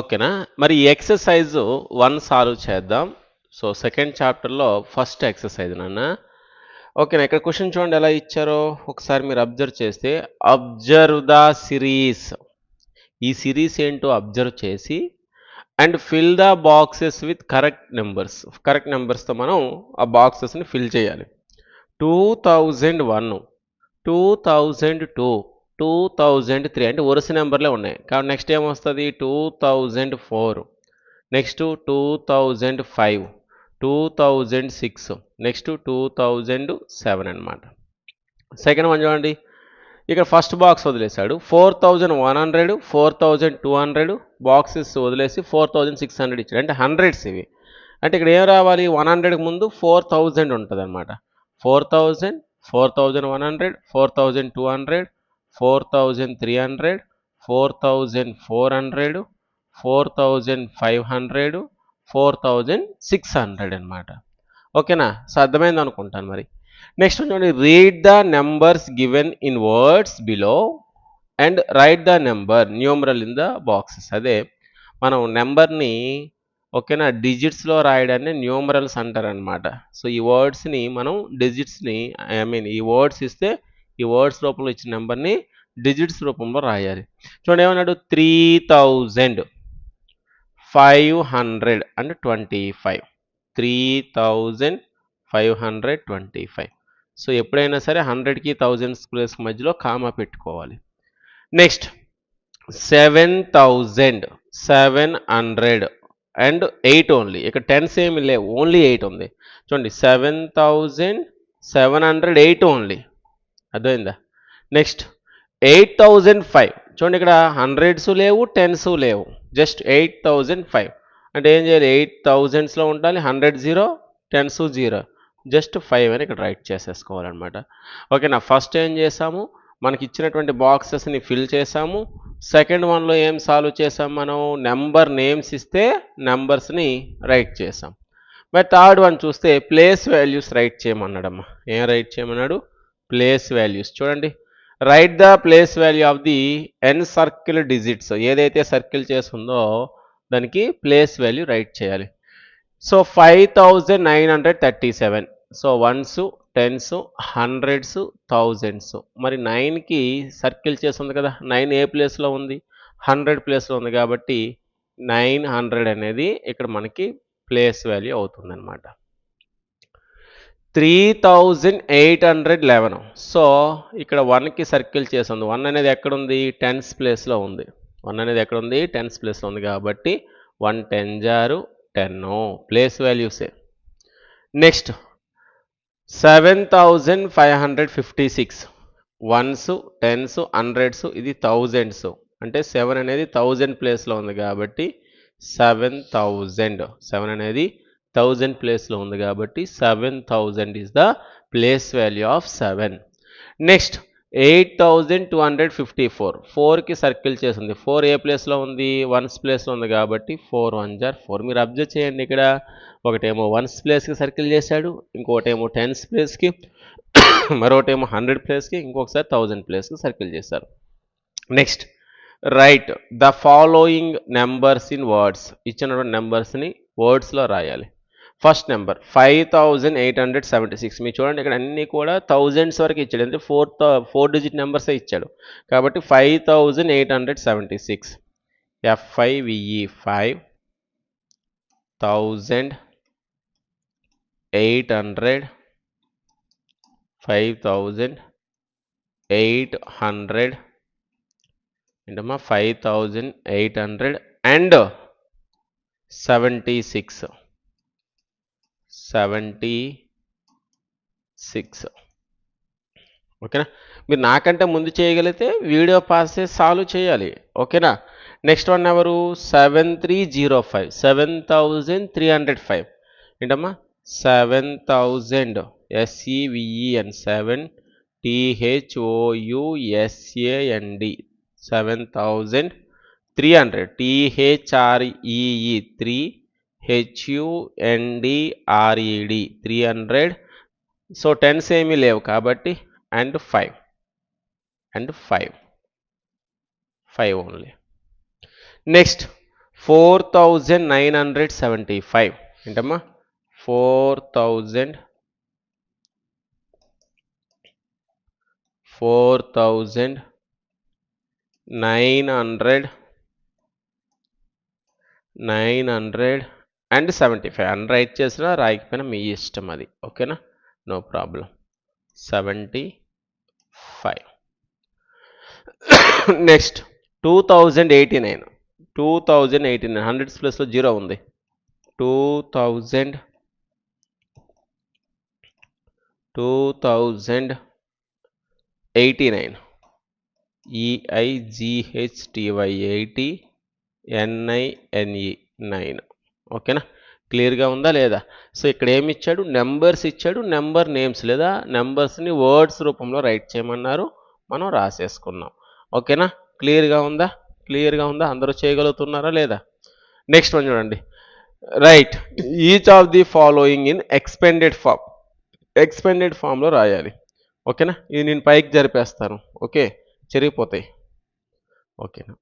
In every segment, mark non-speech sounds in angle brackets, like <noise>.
ఓకేనా? మరి ఈ ఎక్సర్సైజ్ వన్ సాల్వ్ చేద్దాం. సో సెకండ్ చాప్టర్లో ఫస్ట్ ఎక్సర్సైజ్ నాన్న. ఓకేనా ఇక్కడ క్వశ్చన్ చూడండి ఎలా ఇచ్చారో. ఒకసారి మీరు అబ్జర్వ్ చేస్తే అబ్జర్వ్ ద సిరీస్. ఈ సిరీస్ ఏంటో అబ్జర్వ్ చేసి and fill the boxes with correct numbers. Correct నెంబర్స్తో మనం ఆ బాక్సెస్ని ఫిల్ చేయాలి. Two thousand one two thousand two. Two thousand three అంటే వరుస నెంబర్లే ఉన్నాయి. కాబట్టి నెక్స్ట్ ఏమొస్తుంది? Two thousand four next two thousand five two thousand six next two thousand seven అనమాట సెకండ్ వన్ చూడండి. ఇక్కడ ఫస్ట్ బాక్స్ వదిలేశాడు. Four thousand one hundred four thousand two hundred boxes వదిలేసి ఫోర్ థౌజండ్ సిక్స్ హండ్రెడ్ ఇచ్చాడు. అంటే hundreds ఇవి. అంటే ఇక్కడ ఏం రావాలి? వన్ హండ్రెడ్కి ముందు ఫోర్ థౌజండ్ ఉంటుంది అనమాట four thousand four thousand one hundred four thousand two hundred four thousand three hundred four thousand four hundred four thousand five hundred four thousand six hundred అనమాట ఓకేనా? సో అర్థమైంది అనుకుంటాను మరి. నెక్స్ట్ చూడండి. Read the numbers given in words below and write the number numeral in the boxes అదే మనం నెంబర్ని ఓకేనా? డిజిట్స్లో రాయడాన్ని న్యూమరల్స్ అంటారనమాట సో ఈ వర్డ్స్ని మనం డిజిట్స్ని ఐ మీన్ ఈ వర్డ్స్ ఇస్తే ఈ వర్డ్స్ లోపల ఇచ్చిన నెంబర్ని డిజిట్స్ రూపంలో రాయాలి. చూడండి ఏమన్నాడు? Three thousand five hundred and twenty five three thousand five hundred twenty five so ఎప్పుడైనా సరే హండ్రెడ్కి థౌజండ్ స్క్వేర్స్ మధ్యలో కామా పెట్టుకోవాలి. Next seven thousand seven hundred and eight only ఇక్కడ టెన్స్ ఏమి లేవు ఓన్లీ ఎయిట్ ఉంది. చూడండి seven thousand seven hundred eight only అర్థమైందా? Next eight thousand five. చూడండి ఇక్కడ హండ్రెడ్స్ లేవు టెన్స్ లేవు. Just eight thousand five. అంటే ఏం చేయాలి? ఎయిట్ థౌజండ్స్లో ఉండాలి hundred zero tens zero. Just five అని ఇక్కడ రైట్ చేసేసుకోవాలన్నమాట. ఓకేనా ఫస్ట్ ఏం చేసాము మనకి ఇచ్చినటువంటి బాక్సెస్ని ఫిల్ చేసాము సెకండ్ వన్లో ఏం సాల్వ్ చేసాం మనం? నెంబర్ నేమ్స్ ఇస్తే నెంబర్స్ని రైట్ చేసాం మరి థర్డ్ వన్ చూస్తే ప్లేస్ వాల్యూస్ రైట్ చేయమన్నాడమ్మా. ఏం రైట్ చేయమన్నాడు? Place values. చూడండి. Right the place value of the encircle digits ఏదైతే సర్కిల్ చేస్తుందో దానికి ప్లేస్ వాల్యూ రైట్ చేయాలి. So five thousand nine hundred thirty seven so ones tens hundreds thousands మరి నైన్కి సర్కిల్ చేస్తుంది కదా నైన్ ఏ ప్లేస్లో ఉంది? హండ్రెడ్ ప్లేస్లో ఉంది కాబట్టి నైన్ హండ్రెడ్ అనేది ఇక్కడ మనకి ప్లేస్ వాల్యూ అవుతుందన్నమాట. Three thousand eight hundred eleven so ఇక్కడ వన్కి సర్కిల్ చేసింది వన్ అనేది ఎక్కడుంది? టెన్స్ ప్లేస్లో ఉంది. వన్ అనేది ఎక్కడుంది? టెన్స్ ప్లేస్లో ఉంది కాబట్టి వన్ టెన్ జారు ten place వాల్యూసే next seven thousand five hundred fifty six ones tens hundreds ఇది థౌజండ్స్ అంటే సెవెన్ అనేది థౌజండ్ ప్లేస్లో ఉంది కాబట్టి సెవెన్ థౌజండ్ సెవెన్ అనేది థౌజండ్ ప్లేస్లో ఉంది కాబట్టి seven thousand is the place value of seven next eight thousand two hundred fifty four ఫోర్కి సర్కిల్ చేసింది. ఫోర్ ఏ ప్లేస్లో ఉంది? వన్స్ ప్లేస్లో ఉంది కాబట్టి ఫోర్ వన్ జార్ ఫోర్ మీరు అబ్జర్వ్ చేయండి ఇక్కడ. ఒకటేమో వన్స్ ప్లేస్కి సర్కిల్ చేశాడు. ఇంకోటేమో టెన్స్ ప్లేస్కి <coughs> మరొకటేమో హండ్రెడ్ ప్లేస్కి ఇంకొకసారి థౌజండ్ ప్లేస్కి సర్కిల్ చేశారు. Next right the following numbers in words ఇచ్చినటువంటి నెంబర్స్ని వర్డ్స్లో రాయాలి. First number five thousand eight hundred seventy six మీరు చూడండి ఇక్కడ అన్నీ కూడా థౌజండ్స్ వరకు ఇచ్చాడు. అంటే ఫోర్ ఫోర్ డిజిట్ నెంబర్సే ఇచ్చాడు. కాబట్టి five thousand eight hundred seventy six F I V E five thousand eight hundred five thousand eight hundred ఏంటమ్మా five thousand eight hundred and seventy six seventy six. ఓకేనా? మీరు నాకంటే ముందు చేయగలిగితే వీడియో పాస్ చేసి సాల్వ్ చేయాలి. ఓకేనా? నెక్స్ట్ వన్ ఎవరు? Seven three zero five. Seven thousand three hundred five. ఏంటమ్మా? Seven thousand. SEVEN seven టిహెచ్ఓయుఎస్ఏఎన్డి seven thousand three hundred. టిహెచ్ఆర్ఈఈ three హెచ్యుఎన్డిఆర్ఈడి three hundred so tense ఏమీ లేవు కాబట్టి and five and five five only next four thousand nine hundred seventy five ఏంటమ్మా? Four thousand four thousand nine hundred nine hundred and seventy five. అని right చేసినా రాయకపోయినా మీ ఇష్టం అది. ఓకేనా? No problem. Seventy five. <coughs> Next two thousand eighty nine. Two thousand eighty nine. Hundreds ప్లస్లో zero ఉంది. Two thousand two thousand eighty nine. E I G H T Y eighty N I N E nine ఓకేనా? క్లియర్గా ఉందా లేదా? So ఇక్కడ ఏమి ఇచ్చాడు numbers ఇచ్చాడు నెంబర్ నేమ్స్ లేదా నెంబర్స్ని వర్డ్స్ రూపంలో రైట్ చేయమన్నారు. మనం రాసేసుకున్నాం. ఓకేనా? క్లియర్గా ఉందా? క్లియర్గా ఉందా? అందరూ చేయగలుగుతున్నారా లేదా? నెక్స్ట్ వన్ చూడండి. Right. Each of the following in expanded form expanded ఫామ్లో రాయాలి. ఓకేనా? ఇది నేను పైకి జరిపేస్తాను. ఓకే? చెరిగిపోతాయి. ఓకేనా?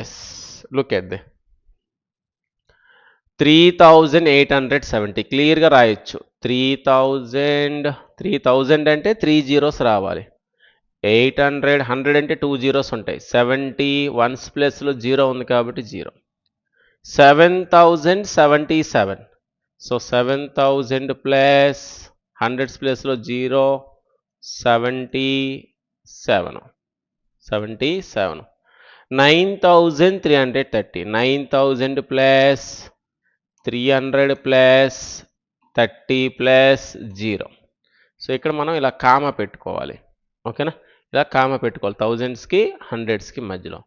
Yes. Look at they. Three thousand eight hundred seventy. క్లియర్గా రాయొచ్చు. త్రీ థౌజండ్ త్రీ థౌజండ్ అంటే త్రీ జీరోస్ రావాలి. ఎయిట్ హండ్రెడ్ హండ్రెడ్ అంటే టూ జీరోస్ ఉంటాయి. సెవెంటీ వన్స్ ప్లస్లో జీరో ఉంది కాబట్టి zero. Seven thousand seventy seven. So seven thousand plus hundreds ప్లస్లో zero seventy seven. Seventy seven. Nine thousand three hundred thirty. Nine thousand plus three hundred plus thirty plus zero so ఇక్కడ మనం ఇలా కామ పెట్టుకోవాలి. ఓకేనా? ఇలా కామ పెట్టుకోవాలి. థౌజండ్స్కి హండ్రెడ్స్కి మధ్యలో.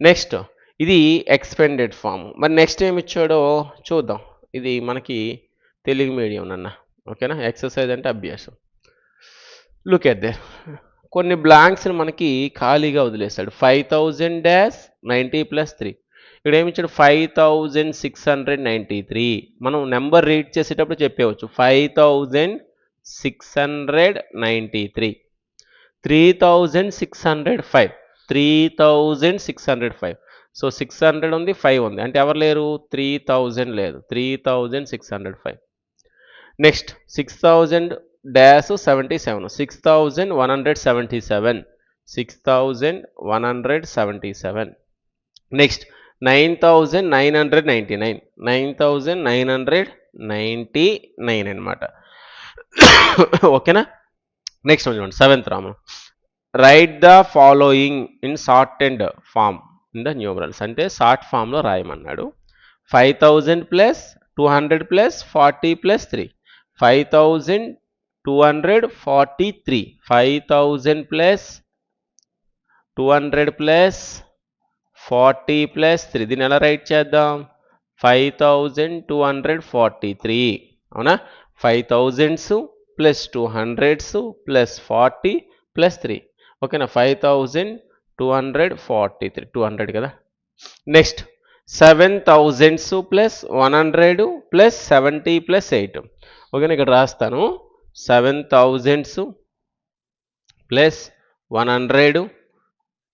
నెక్స్ట్ ఇది ఎక్స్పెండెడ్ ఫామ్ మరి నెక్స్ట్ ఏమి ఇచ్చాడో చూద్దాం. ఇది మనకి తెలుగు మీడియం నన్న ఓకేనా? ఎక్సర్సైజ్ అంటే అభ్యాసం. లుక్ ఎట్ దే కొన్ని బ్లాంక్స్ని మనకి ఖాళీగా వదిలేస్తాడు five thousand dash ninety plus three ఇక్కడ ఏమి ఇచ్చాడు five thousand six hundred ninety three. మనం నెంబర్ రీడ్ చేసేటప్పుడు చెప్పేవచ్చు. Five thousand six hundred ninety three. Three thousand six hundred five. Three thousand six hundred five. So six hundred ఉంది five ఉంది. అంటే ఎవరు లేరు? త్రీ థౌజండ్ లేదు. Three thousand six hundred five. Next six thousand dash seventy seven. Six thousand one hundred seventy seven. Six thousand one hundred seventy seven. Next nine thousand nine hundred ninety nine. Nine thousand nine hundred ninety nine అనమాట ఓకేనా? Next చూడండి. Seventh Ramu right the following in short and form in the numerals అంటే short ఫామ్లో రాయమన్నాడు. Five thousand plus two hundred plus forty plus three five thousand two hundred forty three five thousand plus two hundred plus forty plus three దీన్ని ఎలా right చేద్దాం? Five thousand two hundred forty three. అవునా? Five thousands plus two hundreds plus forty plus three. ఓకేనా? Five thousand two hundred forty three. Two hundred కదా? Next seven thousands plus one hundred plus seventy plus eight. ఓకేనా? ఇక్కడ రాస్తాను. Seven thousands plus one hundred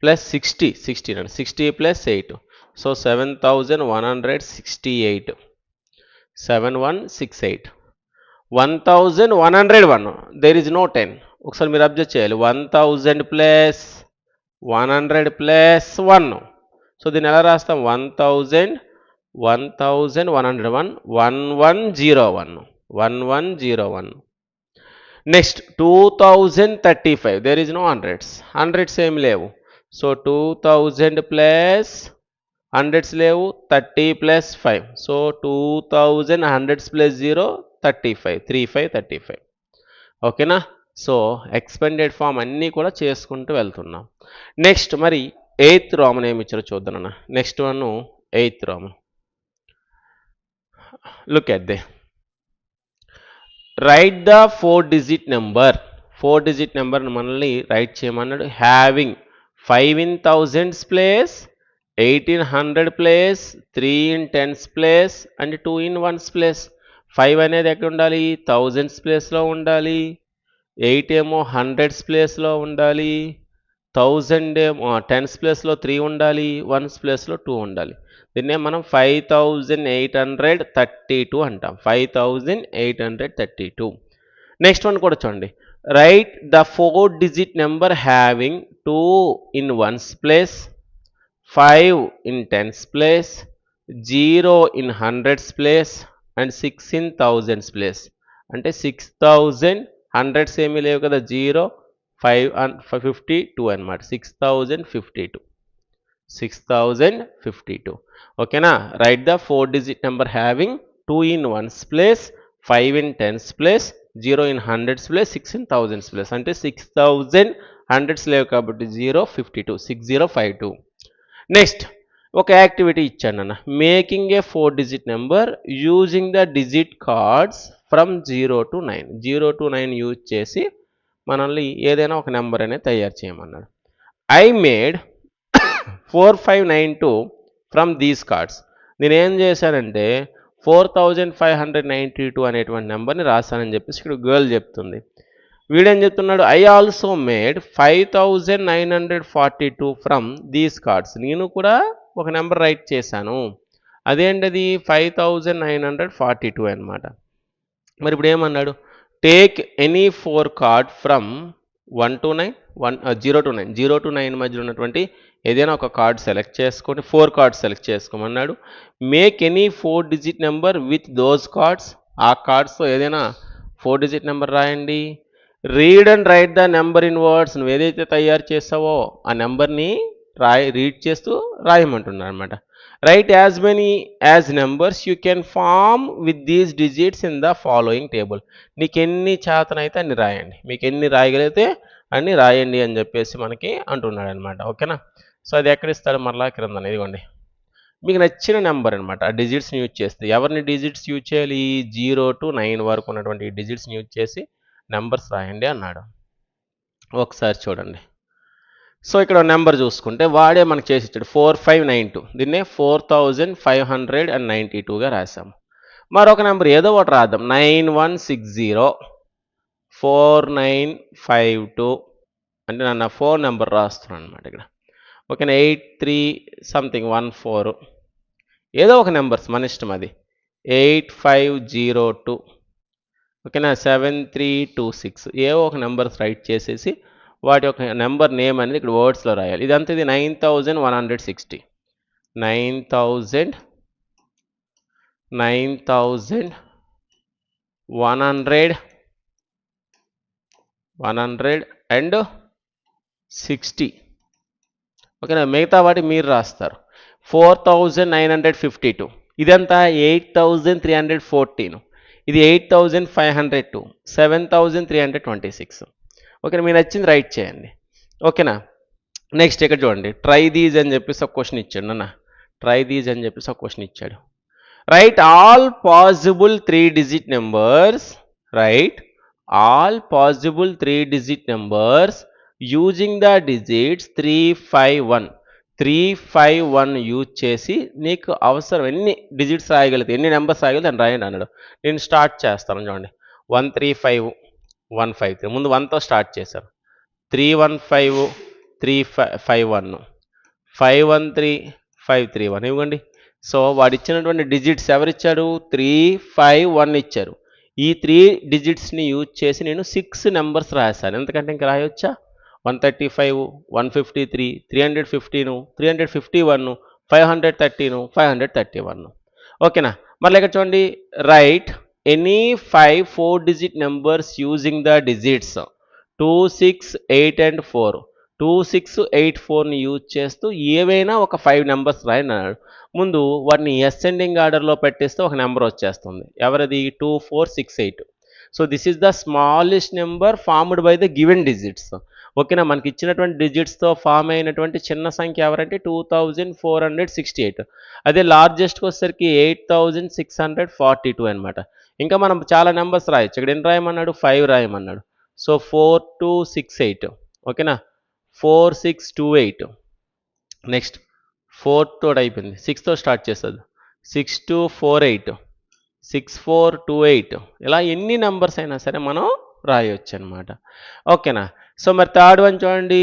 plus sixty sixty అండి sixty plus eight so seven thousand one hundred sixty eight seven one six eight one thousand one hundred one there is no ten ఒకసారి మీరు observe చేయాలి. One thousand plus one hundred plus one so దీన్ని ఎలా రాస్తాం? One thousand one thousand one hundred one one one zero one one one zero one next two thousand thirty five there is no hundreds hundreds ఏం లేవు. So two thousand plus hundreds లేవు thirty plus five so two thousand hundreds plus zero thirty five three five thirty five ఓకేనా so expanded form అన్నీ కూడా చేసుకుంటూ వెళ్తున్నాం. Next మరి eighth Roman ఏమి ఇచ్చారో చూద్దాం next one eighth Roman look at the write the four digit number four digit number మనల్ని రైట్ చేయమన్నాడు. Having five in thousands place eight in hundred place three in tens place and two in ones place. Five అనేది ఎక్కడ ఉండాలి? Thousands ప్లేస్లో ఉండాలి. Eight ఏమో hundreds ప్లేస్లో ఉండాలి. థౌజండ్ ఏమో టెన్స్ ప్లేస్లో త్రీ ఉండాలి వన్స్ ప్లేస్లో టూ ఉండాలి. దీన్నే మనం five thousand eight hundred thirty two అంటాం. Five thousand eight hundred thirty two. Next one కూడా చూడండి. Write the four digit number having two in ones place five in tens place zero in hundreds place and six in thousands place అంటే six thousand hundreds ఏమీ లేవు కదా zero five fifty two అనమాట six thousand fifty two six thousand fifty two ఓకేనా? Write the four digit number having two in ones place five in tens place zero in hundreds place six in thousands place. అంటే six thousand hundreds లేవు కాబట్టి zero fifty two six zero five two. Next ఒక activity ఇచ్చాను అన్న. Making a four digit number using the digit cards from zero to nine zero to nine use చేసి మనల్ని ఏదైనా ఒక నెంబర్ అనేది తయారు చేయమన్నాడు. I made four five nine two from these cards నేను ఏం చేశానంటే four thousand five hundred ninety two అనేటువంటి నెంబర్ని రాశానని చెప్పేసి ఇక్కడ గర్ల్ చెప్తుంది. వీడేం చెప్తున్నాడు? I also made five thousand nine hundred forty two from these cards నేను కూడా ఒక నెంబర్ రైట్ చేశాను. అదేంటది? Five thousand nine hundred forty two అనమాట మరి ఇప్పుడు ఏమన్నాడు? Take any four card from one to nine one zero to nine. Zero to nine మధ్యలో ఉన్నటువంటి ఏదైనా ఒక కార్డ్ సెలెక్ట్ చేసుకొని four cards select చేసుకోమన్నాడు. Make any four digit number with those cards ఆ కార్డ్స్తో ఏదైనా ఫోర్ డిజిట్ నెంబర్ రాయండి. Read and write the number in words నువ్వు ఏదైతే తయారు చేస్తావో ఆ నెంబర్ని రాయి రీడ్ చేస్తూ రాయమంటున్నాడు అనమాట write as many as numbers you can form with these digits in the following table నీకు ఎన్ని చేతనైతే అన్ని రాయండి. మీకు ఎన్ని రాయగలిగితే అని రాయండి అని చెప్పేసి మనకి అంటున్నాడు అనమాట ఓకేనా? సో అది ఎక్కడ ఇస్తాడు మరలా? క్రింద ఇదిగోండి. మీకు నచ్చిన నెంబర్ అనమాట ఆ డిజిట్స్ని యూజ్ చేస్తే. ఎవరిని డిజిట్స్ యూజ్ చేయాలి? జీరో టు నైన్ వరకు ఉన్నటువంటి ఈ డిజిట్స్ని యూజ్ చేసి నెంబర్స్ రాయండి అన్నాడు. ఒకసారి చూడండి. సో ఇక్కడ నెంబర్ చూసుకుంటే వాడే మనకు చేసి ఇచ్చాడు. Four five nine two. దీన్నే four thousand five hundred and ninety టూగా రాసాము మరొక నెంబర్ ఏదో ఒకటి రాద్దాం. Nine one six zero. Four nine five two అంటే నన్ను ఫోన్ నెంబర్ రాస్తున్నాను అనమాట ఇక్కడ. ఓకేనా eight three something one four. ఏదో ఒక నెంబర్స్ మన ఇష్టం అది. Eight five zero two. ఓకేనా సెవెన్ త్రీ టూ సిక్స్. ఏవో ఒక నెంబర్స్ రైట్ చేసేసి వాటి యొక్క నెంబర్ నేమ్ అనేది ఇక్కడ వర్డ్స్లో రాయాలి. ఇదంతా ఇది nine thousand one hundred sixty. Nine thousand nine thousand one hundred one hundred and sixty. ఓకేనా? మిగతా వాటి మీరు రాస్తారు. Four thousand nine hundred fifty two. ఇదంతా eight thousand three hundred fourteen. ఇది eight thousand five hundred two. Seven thousand three hundred twenty six. ఓకేనా? మీరు నచ్చింది రైట్ చేయండి. ఓకేనా? నెక్స్ట్ ఇక్కడ చూడండి. ట్రై దీజ్ అని చెప్పేసి ఒక క్వశ్చన్ ఇచ్చాడు నాన్న. ట్రై దీజ్ అని చెప్పేసి ఒక క్వశ్చన్ ఇచ్చాడు. Write all possible three digit numbers. Write. All possible three digit numbers using the digits three five one three five one use చేసి నీకు అవసరం ఎన్ని డిజిట్స్ రాయగలిగితే ఎన్ని నెంబర్స్ రాయగలిగితే అని రాయండి అన్నాడు. నేను స్టార్ట్ చేస్తాను చూడండి. One three five one five three ముందు వన్తో స్టార్ట్ చేశారు three one five three five five one five one three five three one ఇవ్వండి. సో వాడు ఇచ్చినటువంటి డిజిట్స్ ఎవరిచ్చారు త్రీ ఫైవ్ వన్ ఇచ్చారు. ఈ త్రీ డిజిట్స్ని యూజ్ చేసి నేను సిక్స్ నెంబర్స్ రాశాను. ఎందుకంటే ఇంకా రాయొచ్చా? One thirty five one fifty three three hundred ఫిఫ్టీను three hundred fifty one five hundred thirteen five hundred thirty one ఓకేనా మళ్ళీ ఇక్కడ చూడండి. Write any five four digit numbers using the digits two six eight and four two six eight ఫోర్ని use చేస్తూ ఏవైనా ఒక five numbers రాయన్నాడు ముందు వాటిని ascending ఆర్డర్లో పెట్టేస్తే ఒక నెంబర్ వచ్చేస్తుంది. ఎవరిది? Two four six eight so this is the smallest number formed by the given digits ఓకేనా? మనకి ఇచ్చినటువంటి డిజిట్స్తో ఫామ్ అయినటువంటి చిన్న సంఖ్య ఎవరంటే? Two thousand four hundred sixty eight అదే లార్జెస్ట్కి వచ్చేసరికి eight thousand six hundred forty two అనమాట ఇంకా మనం చాలా నెంబర్స్ రాయొచ్చు. ఇక్కడ ఎన్ని రాయమన్నాడు? Five రాయమన్నాడు. So four two six eight ఓకేనా? Four six two eight. Next four తోటి అయిపోయింది సిక్స్తో స్టార్ట్ చేస్తుంది. Six two four eight six four two eight ఇలా ఎన్ని నెంబర్స్ అయినా సరే మనం రాయొచ్చు అనమాట ఓకేనా? సో మరి థర్డ్ వన్ చూడండి.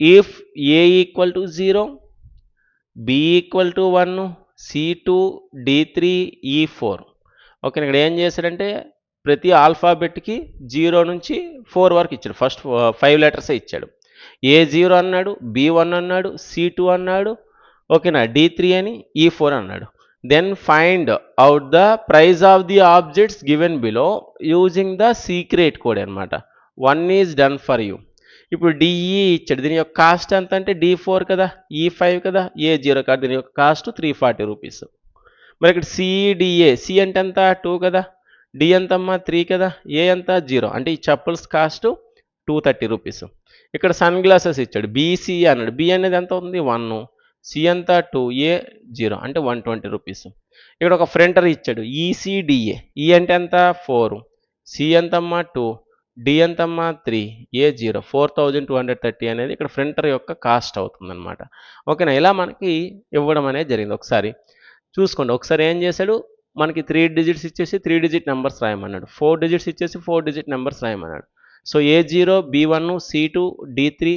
If A equal to zero B equal to one C two D three E four okay ఇక్కడ ఏం చేశాడంటే ప్రతి ఆల్ఫాబెట్కి జీరో నుంచి ఫోర్ వరకు ఇచ్చాడు. ఫస్ట్ ఫైవ్ లెటర్సే ఇచ్చాడు. ఏ జీరో అన్నాడు బి వన్ అన్నాడు సి టూ అన్నాడు ఓకేనా డి త్రీ అని ఈ ఫోర్ అన్నాడు. Then find out the price of the objects given below using the secret code అనమాట one is done for you ఇప్పుడు డిఈ ఇచ్చాడు. దీని యొక్క కాస్ట్ ఎంత అంటే డి ఫోర్ కదా e ఈ ఫైవ్ కదా ఏ జీరో కాదు. దీని యొక్క కాస్ట్ త్రీ ఫార్టీ రూపీస్ మరి ఇక్కడ సిఈడిఏ సి అంటే ఎంత? టూ కదా. డి ఎంతమ్మా? త్రీ కదా. ఏ ఎంత? జీరో అంటే ఈ chappals cost two thirty rupees ఇక్కడ సన్ గ్లాసెస్ ఇచ్చాడు. బీసీ అన్నాడు. బి అనేది ఎంత ఉంది? వన్. సి ఎంత? టూ. A zero. అంటే వన్ ట్వంటీ రూపీస్. ఇక్కడ ఒక ఫ్రంటర్ ఇచ్చాడు. E C D A E అంటే ఎంత? ఫోర్. సి ఎంతమ్మా? టూ. డి ఎంతమ్మా? Three. A zero. Four thousand two hundred thirty అనేది ఇక్కడ ఫ్రంటర్ యొక్క కాస్ట్ అవుతుందన్నమాట. ఓకేనా? ఇలా మనకి ఇవ్వడం అనేది జరిగింది. ఒకసారి చూసుకోండి. ఒకసారి ఏం చేశాడు? మనకి త్రీ డిజిట్స్ ఇచ్చేసి త్రీ డిజిట్ నెంబర్స్ రాయమన్నాడు. ఫోర్ డిజిట్స్ ఇచ్చేసి four digit numbers రాయమన్నాడు. So A zero B one C two D three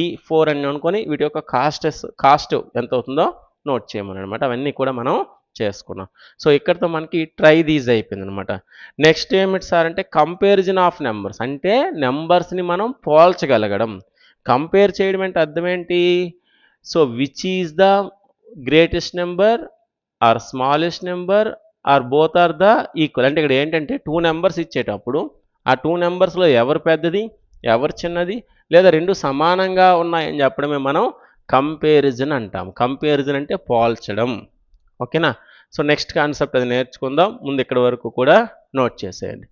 E four అని అనుకొని వీటి యొక్క కాస్ట్ కాస్ట్ ఎంత అవుతుందో నోట్ చేయమనమాట అనమాట అవన్నీ కూడా మనం చేసుకున్నాం. సో ఇక్కడతో మనకి ట్రై దీజ్ అయిపోయింది అనమాట నెక్స్ట్ ఏమిటి సార్ అంటే కంపారిజన్ ఆఫ్ నెంబర్స్ అంటే నెంబర్స్ని మనం పోల్చగలగడం. కంపేర్ చేయడం అంటే అర్థం ఏంటి? So which is the greatest number or smallest number or both are the equal అంటే ఇక్కడ ఏంటంటే టూ నెంబర్స్ ఇచ్చేటప్పుడు ఆ టూ నెంబర్స్లో ఎవరు పెద్దది ఎవరు చిన్నది లేదా రెండు సమానంగా ఉన్నాయని చెప్పడమే మనం కంపారిజన్ అంటాం. కంపారిజన్ అంటే పోల్చడం. ఓకేనా సో నెక్స్ట్ కాన్సెప్ట్ అది నేర్చుకుందాం. ముందు ఇక్కడ వరకు కూడా నోట్ చేసేయండి.